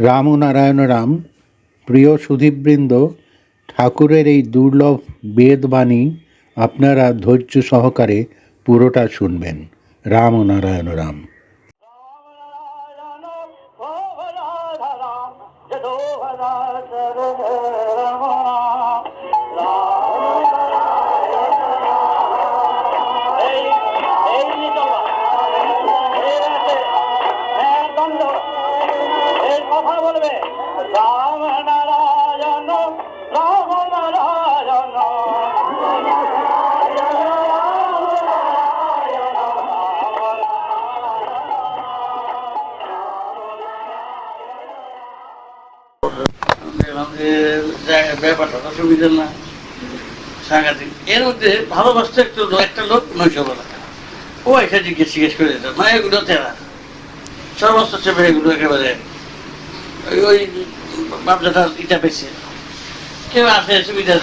রাম নারায়ণ রাম, প্রিয় সুধীবৃন্দ, ঠাকুরের এই দুর্লভ বেদবাণী আপনারা ধৈর্য সহকারে পুরোটা শুনবেন। রাম নারায়ণ রাম। ব্যাপারটা তো সুবিধা না সাংঘাতিক এর মধ্যে ভালোবাসতে একটু একটা লোক নৈশ বলা ও এসে জিজ্ঞেস জিজ্ঞেস করে দিত মা এগুলো তেরা সমস্ত চেপে এগুলো একেবারে ওই ইটা পেয়েছে কেউ আসে, সুবিধা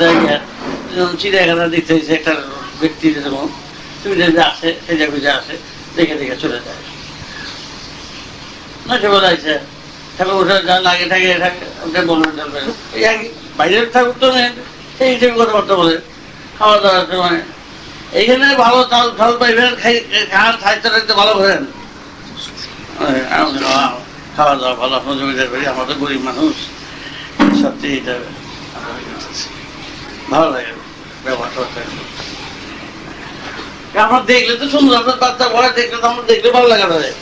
যেমন চিড়িয়াখানা একটা আসে আসে, দেখে দেখে চলে যায়। বসে যা লাগে বাইরের ঠাকুর তো সেই হিসেবে কথাবার্তা বলে। খাওয়া দাওয়ার সময় এইখানে ভালো চাল চাল পাইবেন, খাই, খান ভালো করেন। ওই, আমি বললাম, "আহ, খাওয়া দাওয়া ভালো আপনার জমিদার বাড়ি আমরা তো গরিব মানুষ। সত্যি এটা আমরা ভালো লাগে ব্যবহারটা আমরা দেখলে তো সুন্দর আপনার বাচ্চা বড় দেখলে তো আমরা দেখলে ভালো লাগে আমাদের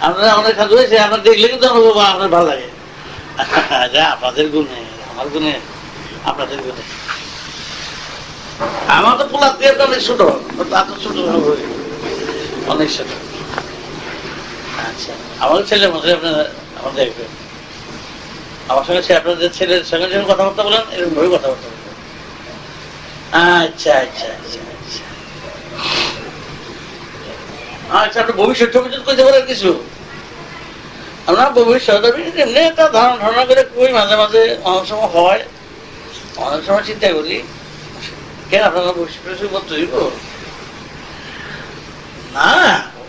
আপনারা অনেক সাধু হয়েছে আপনার দেখলে কিন্তু আমার আপনার ভালো লাগে। যা আপনাদের গুণে আমার গুণে আপনাদের গুণে। আমার তো পোলার দিয়ে অনেক ছোট তা তো ছোট। অনেক ছোট। আচ্ছা আমার ছেলের মধ্যে আপনারা আমার দেখবেন আমার সঙ্গে সে আপনাদের ছেলের সঙ্গে যখন কথাবার্তা বলেন এরকম ভাবে কথাবার্তা বলবেন আচ্ছা আচ্ছা আচ্ছা আচ্ছা। আচ্ছা আপনি ভবিষ্যৎ ভবিষ্যৎ করতে পারেন কিছু? আমরা ভবিষ্যৎ, আমি এমনি একটা ধারণা ধারণা করে কই মাঝে মাঝে অনেক সময় হয়, অনেক সময় চিন্তা করি। কেন আপনারা ভবিষ্যৎ বলতে না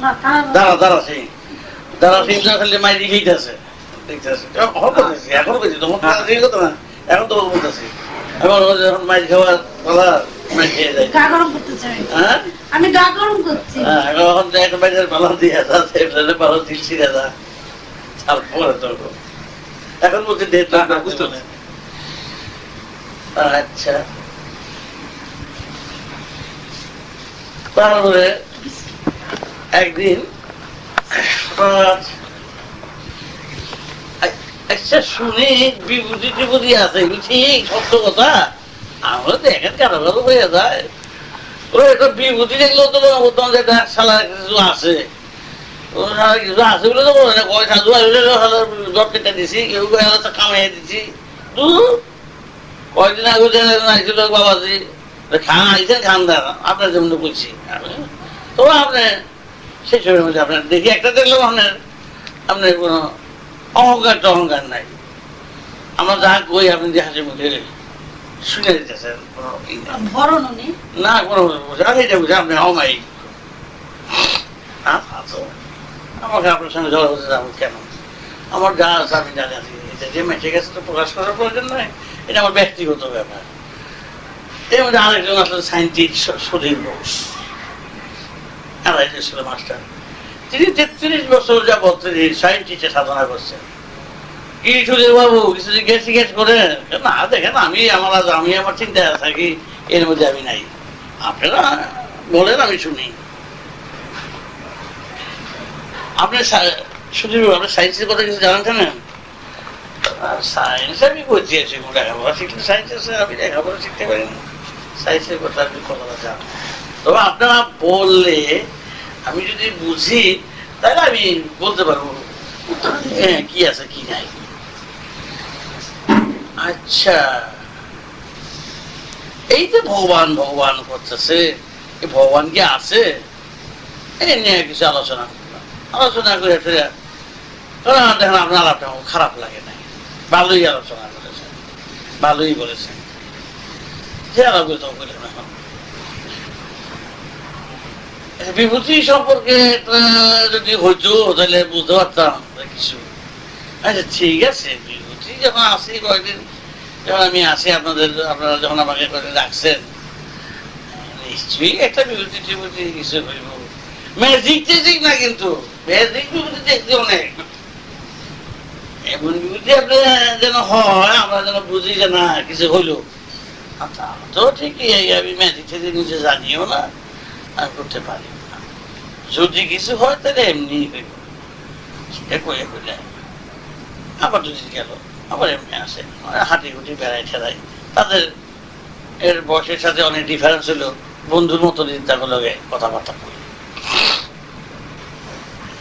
দাঁড়া দাঁড়া সেই দাঁড়া সেই তো খালি মাইরি খেয়েছে দেখতেছে এখন তোমার কথা না? এখন তো বলতেছি এখন যখন মাইর খাওয়ার পালা মাইর খেয়ে যায়। গা গরম করতে হ্যাঁ? আমি গা গরম করছি। হ্যাঁ, এখন তো একটা বাইরের পালা দিয়ে পালা দিচ্ছি দাদা তারপরে তো এখন বলছি ডেট না, না, আচ্ছা। তারপরে একদিন আচ্ছা শুনে, বিভূতি টিভূতি আছে ঠিক সত্য কথা? আমরা দেখেন হয়ে যায়। একটা বিভূতি দেখলেও তো কিছু আছে। কিছু আছে বলে তো বলে কয় সাধু আসলে জট কেটে দিছি, কেউ তো কামাই দিছি। দূর কয়দিন আগে যে আইছিল বাবাজি, খান আইছেন খান আপনার জন্য বলছি। তো আপনি সেই সময়ের মধ্যে আপনার দেখি একটা দেখলেও আপনার আপনার কোনো অহংকার টহংকার নাই। আমরা যা কই আপনি যে হাসি মুখে শুনে দিতেছেন নাই। না কোনো এটা বুঝে আপনি অমাই আমাকে আপনার সঙ্গে ঝগড়া হতে যাব কেন? আমার যা আছে আমি জানি এটা যে মেটে গেছে তো প্রকাশ করার প্রয়োজন নয় এটা আমার ব্যক্তিগত ব্যাপার। এর মধ্যে আরেকজন আসলে সাইন্টিস্ট সুধীর বোস। আড়াইশো ছিল মাস্টার। তিনি তেত্রিশ বছর সাধনা করছেন। বাবু, কিছু জিজ্ঞেস জিজ্ঞেস না, দেখেন, আমি আমার আমি আমার চিন্তায় থাকি, এর মধ্যে আমি নাই। আপনারা বলেন, আমি শুনি। আপনি সুধীর আপনি কথা কিছু জানেন জানেন? সায়েন্স আমি করছি আছি আছে, আমি শিখতে পারি না। সায়েন্সের কথা আপনি জানেন তবে আপনারা বললে আমি যদি বুঝি, তাহলে আমি বলতে পারব হ্যাঁ কি আছে, কি নাই। আচ্ছা। এই তো ভগবান ভগবান করতেছে ভগবান কি আছে? এই নিয়ে কিছু আলোচনা আলোচনা করে ফিরে দেখেন আপনার আমার খারাপ লাগে নাই। ভালোই আলোচনা করেছেন। ভালোই বলেছেন। যে আলাপ তো এখন এই বিভূতি সম্পর্কে যদি হইতো, তাহলে বুঝতে পারতাম কিছু। আচ্ছা ঠিক আছে, বিভূতি যখন আসি কয়েকদিন যখন আমি আসি আপনাদের, আপনারা যখন আমাকে করে রাখছেন নিশ্চয়ই একটা বিভূতি টিভূতি কিছু হইব। ম্যাজিক টেজিক না কিন্তু ম্যাজিক বিভূতি দেখতে অনেক। এমন বিভূতি আপনার যেন হয়, আমরা যেন বুঝি যে না, কিছু হইল। তো ঠিকই, আমি ম্যাজিক টেজিক নিজে জানিও না। আর করতে পারি না। যদি কিছু হয়, তাহলে এমনি হইলে আবার যদি গেল, আবার এমনি আসে। হাঁটি হুটি বেড়াই ঠেলাই তাদের এর বয়সের সাথে অনেক ডিফারেন্স হলো। বন্ধুর মতো তার লগে কথাবার্তা করি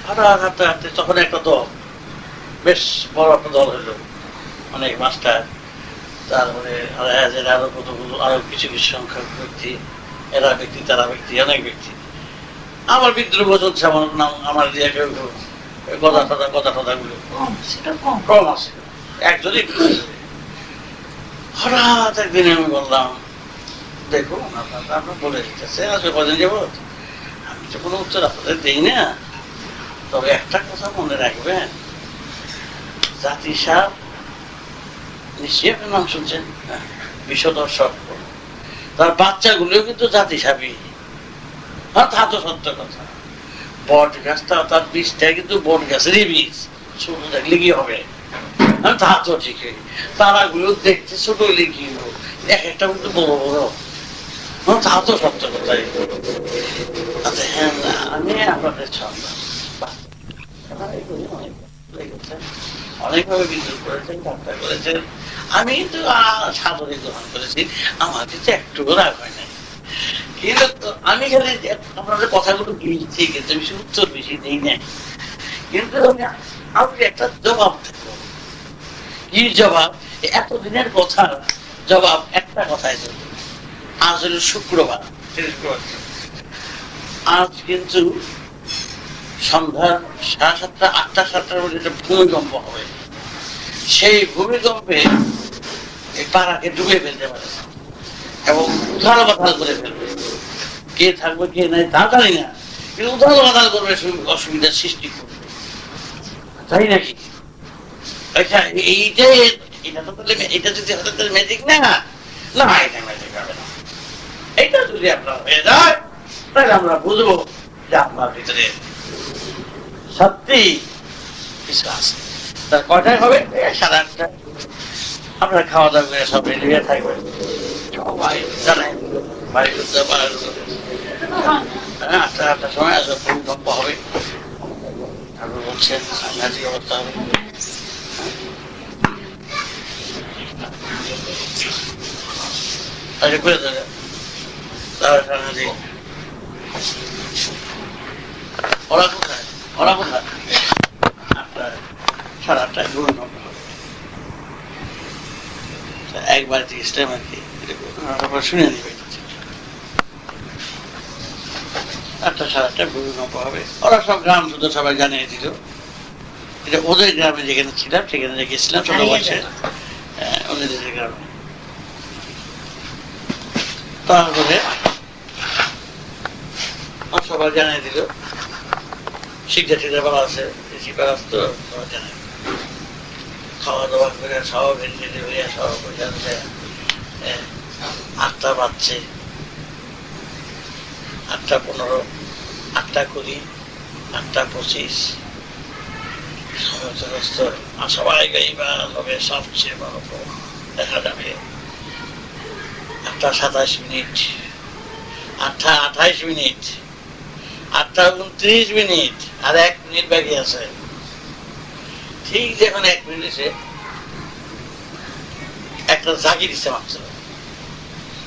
হাঁটা হাঁটতে হাঁটতে তখন একটা দল, বেশ বড় একটা দল হলো। অনেক মাস্টার তারপরে আর আরও কতগুলো, আরও কিছু কিছু সংখ্যক ব্যক্তি এরা ব্যক্তি তারা ব্যক্তি অনেক ব্যক্তি। আমার বিদ্রোহ চলছে আমার নাম আমার দিয়ে কেউ কথা টথা কথা টথাগুলো কম আছে। একজনই হঠাৎ একদিন আমি বললাম দেখুন আপনারা বলে দিতেছে আসবে কদিন যাব আমি তো কোনো উত্তর আপনাদের দিই না। তবে একটা কথা মনে রাখবেন জাতি সাহ নিশ্চয়ই আপনার নাম শুনছেন? হ্যাঁ, বিশ্বদর্শক। তার বাচ্চাগুলোও কিন্তু জাতি সাবি হ্যাঁ তা তো সত্য কথা। বট গাছটা তার বীজটা কিন্তু বট গাছেরই বীজ। ছোট থাকলে কি হবে? হ্যাঁ, তা তো ঠিকই। তারাগুলো দেখতে ছোট হলে কি এক একটা কিন্তু বড় বড়। হ্যাঁ, তা তো সত্য কথাই। আচ্ছা হ্যাঁ আমি আপনাদের অনেকভাবে করেছেন ঠাট্টা করেছেন আমি আহ, সাদরে গ্রহণ করেছি। আমার কিন্তু একটুকু রাগ হয় নাই। কিন্তু আমি খালি আপনাদের কথাগুলো কিন্তু বেশি উত্তর বেশি দিই নাই। কিন্তু আমি একটা জবাব থাকব কি জবাব? এতদিনের কথা জবাব একটা কথায় দেবো। আজ হলো শুক্রবার। আজ কিন্তু সন্ধ্যা সাড়ে সাতটা, আটটা, সাতটার মধ্যে একটা ভূমিকম্প হবে। সেই ভূমিকম্পে এই পাড়াকে ডুবে ফেলতে পারে। এবং উথাল বাতাল করে ফেলবে। কে থাকবে, কে নাই, তা জানি না। কিন্তু উথাল বাতাল করবে অসুবিধার সৃষ্টি করবে। তাই নাকি? আচ্ছা এইটাই এটা তো তাহলে এটা যদি তাহলে ম্যাজিক না? না, এটা ম্যাজিক হবে না। এটা যদি আপনার হয়ে যায়, তাহলে আমরা বুঝব যে আপনার ভিতরে সত্যি? কিছু আছে তার কয়টায় হবে সাড়ে আটটা আপনার খাওয়া দাওয়া করে সব রেডি হয়ে থাকবে। সবাই জানেন বাড়ি হ্যাঁ আটটা, আটটার সময় আসবে ভূমিকম্প হবে আপনি বলছেন, সাংঘাতিক অবস্থা হবে। আচ্ছা করে দেবে তাহলে ওরা কোথায় ওরা কোথায় আটটা সাড়ে আটটায় ভূমিকম্প হবে তা জিনিসটাই আর কি শুনে নিবে আটটা সাড়ে ভূমিকম্প হবে ওরা সব গ্রাম শুধু সবাই জানিয়ে দিল এটা ওদের গ্রামে যেখানে ছিলাম সেখানে গেছিলাম ছোট বয়সে ওদের গ্রামে তারপরে সবাই জানিয়ে দিল শিক্ষা টিক্ষা ভালো আছে শিক্ষা তো সবাই দিল। খাওয়া দাওয়া করে সব ভেন্ডিতে হয়ে সব হ্যাঁ, আটটা বাজছে। আটটা পনেরো, আটটা কুড়ি, আটটা পঁচিশ। সমস্ত সবাই গাইবা হবে সবচেয়ে বড় দেখা যাবে। আটটা সাতাশ মিনিট। আটটা আঠাইশ মিনিট। আটটা উনত্রিশ মিনিট। আর এক মিনিট বাকি আছে। ঠিক যখন এক মিনিটে একটা জাগি দিছে মাত্র।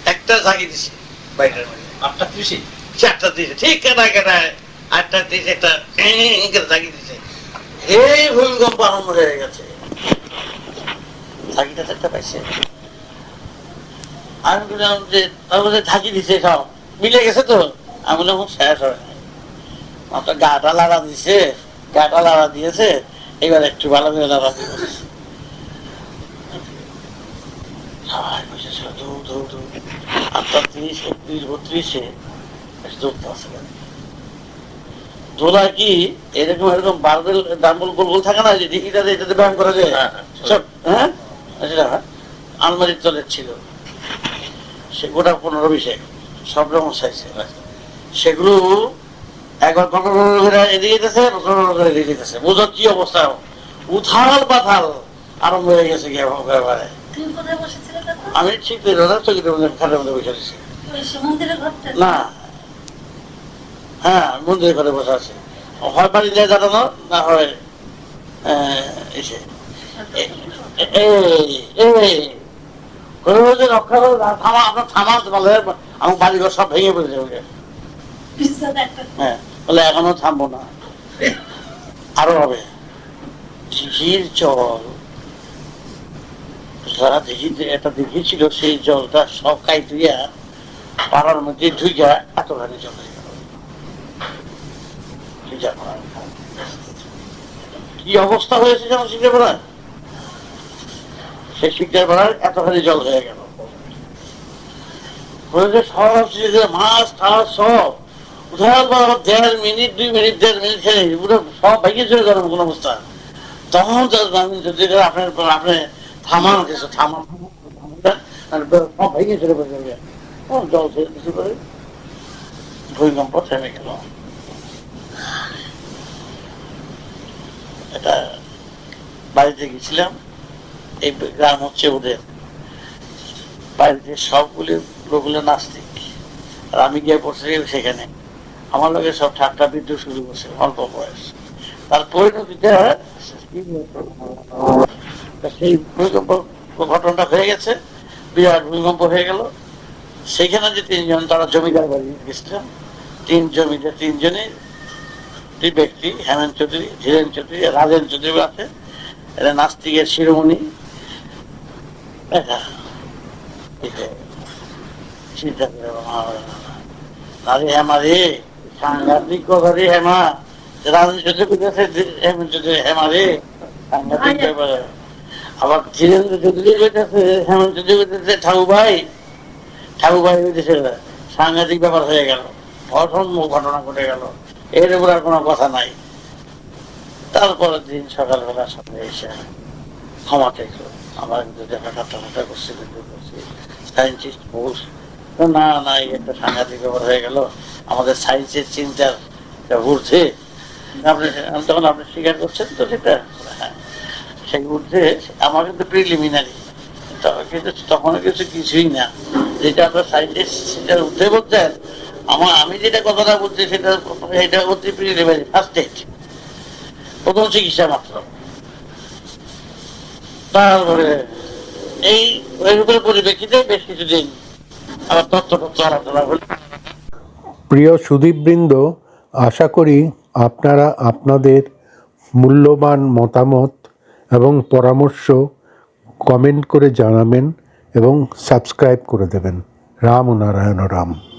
একটা জাগি দিছে বাইরের মধ্যে। আটটা ত্রিশে? চারটা দিছে ঠিক কেনা কেনায় আটটা দিছে একটা জাগি দিছে। এই ভূমিকম্প আরম্ভ হয়ে গেছে। একটা পাইছে? আমি বললাম যে তার মধ্যে ঝাঁকি দিছে সব মিলে গেছে তো? আমি বললাম "ও, শেষ হয়। মাত্র গাটা লাড়া দিছে গাটা লাড়া দিয়েছে এবার একটু ভালো করে লাড়া দিয়ে সবাই বসেছিল দৌড় দৌড় দৌড়। আটটা তিরিশ একত্রিশ বত্রিশে দৌড়তে দোলা কি এরকম এরকম বারবেল ডাম্বল গোল গোল থাকে না যে ডিকিটাতে এটাতে ব্যায়াম করা যায়? হ্যাঁ সেটা আলমারির তলের ছিল। সে গোটা পনেরো বিশে সব রকম সাইজে সেগুলো একবার এদিকে যেতেছে এদিকে যেতেছে। বোঝার কি অবস্থা? উথাল পাথাল আরম্ভ হয়ে গেছে গিয়ে ব্যাপারে। আমি ঠিক না চকিটার মধ্যে বসে আছি। না। হ্যাঁ মন্দিরের ঘরে বসে আছে। হয় বাড়ি যায় দাঁড়ানো না হয় রক্ষা করো থামা আপনার বলে আমার বাড়িঘর সব ভেঙে পড়ে যাবে। হ্যাঁ বলে এখনও থামবো না। আরও হবে। জল। যারা দিঘি এটা দিঘি ছিল সেই জলটা সব কাই ধুইয়া পাড়ার মধ্যে ঢুইয়া এতখানি জল কি অবস্থা হয়েছে যেমন শিখতে পারা সেই শিখতে পারার এতখানি জল হয়ে গেল। আপনার আপনি থামান বাড়িতে গেছিলাম। এই গ্রাম হচ্ছে ওদের। বাড়িতে সবগুলি লোকগুলো নাস্তিক। আর আমি গিয়ে পড়ছি সেখানে। আমার লোকের সব ঠাট্টা বিদ্যুৎ শুরু করছে, অল্প বয়স। তার পরিণতিটা তা সেই ভূমিকম্প ঘটনাটা হয়ে গেছে বিরাট ভূমিকম্প হয়ে গেল। সেখানে যে তিনজন তারা জমিদার বাড়ি গেছিলাম তিন জমিদার তিনজনে দুই ব্যক্তি হেমেন চৌধুরী ধীরেন চৌধুরী রাজেন চৌধুরী আছে। এরা নাস্তিকের শিরোমণি। চিন্তা করে আরে হেমা রে সাংঘাতিক কথা রে হেমা। রাজেন চৌধুরী হেমেন চৌধুরী হেমা রে সাংঘাতিক ব্যাপার। আবার ধীরেন্দ্র চৌধুরী কইতেছে হেমন্ত কইতেছে ঠাকুর ভাই ঠাকুর ভাই কইতেছে সাংঘাতিক ব্যাপার হয়ে গেল, অসম্ভব ঘটনা ঘটে গেল, এর উপর আর কোনো কথা নাই। তারপরের দিন সকালবেলা সামনে এসে ক্ষমা চাইছো আমার কিন্তু দেখা মাথা করছে কিন্তু করছি সায়েন্টিস্ট তো না না একটা সাংঘাতিক ব্যাপার হয়ে গেল। আমাদের সায়েন্সের চিন্তার ঊর্ধ্বে। আপনি, তখন আপনি স্বীকার করছেন তো সেটা? সেই ঊর্ধ্বে আমার কিন্তু প্রিলিমিনারি কিন্তু তখন কিছু কিছুই না। যেটা আপনার সাইন্টিস্ট সেটার ঊর্ধ্বে বলছেন আমার, আমি যেটা কথাটা বলছি, সেটা এটা হচ্ছে প্রিলিমিনারি ফার্স্ট এড প্রথম চিকিৎসা মাত্র। তারপরে এই এর উপরে পরিপ্রেক্ষিতে বেশ কিছুদিন আবার তথ্য তথ্য আলোচনা হলো। প্রিয় সুদীপবৃন্দ, আশা করি আপনারা আপনাদের মূল্যবান মতামত এবং পরামর্শ কমেন্ট করে জানাবেন এবং সাবস্ক্রাইব করে দেবেন। রাম নারায়ণ রাম।